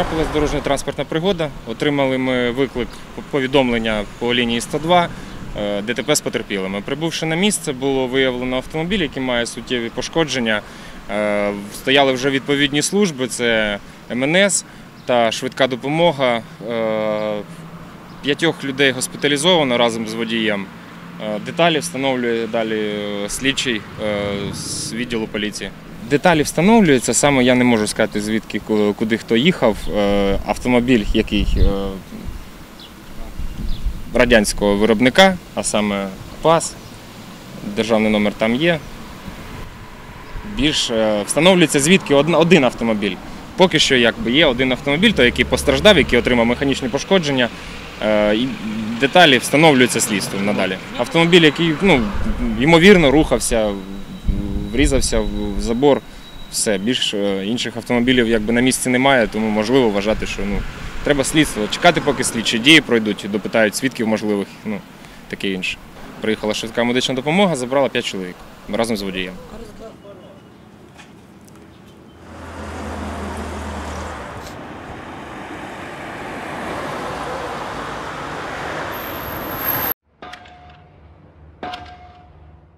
Трапилась дорожньо-транспортна пригода. Отримали ми виклик повідомлення по лінії 102 е, ДТП з потерпілими. Прибувши на місце, було виявлено автомобіль, який має суттєві пошкодження. Е, Стояли вже відповідні служби: це МНС та швидка допомога. Е, П'ятьох людей госпіталізовано разом з водієм. Деталі встановлює далі слідчий з відділу поліції. Деталі встановлюються, саме я не можу сказати, звідки куди хто їхав. Е, Автомобіль, який е, радянського виробника, а саме ПАС, державний номер там є. Більш е, встановлюється звідки один автомобіль. Поки що якби є один автомобіль, той, який постраждав, який отримав механічні пошкодження. І Деталі встановлюються слідством надалі. Автомобіль, який ну, ймовірно рухався, врізався в забор, все. Більш е, інших автомобілів якби на місці немає, тому можливо вважати, що ну, треба слідство. Чекати, поки слідчі дії пройдуть, допитають свідків можливих, ну, таке інше. Приїхала швидка медична допомога, забрала 5 чоловік разом з водієм.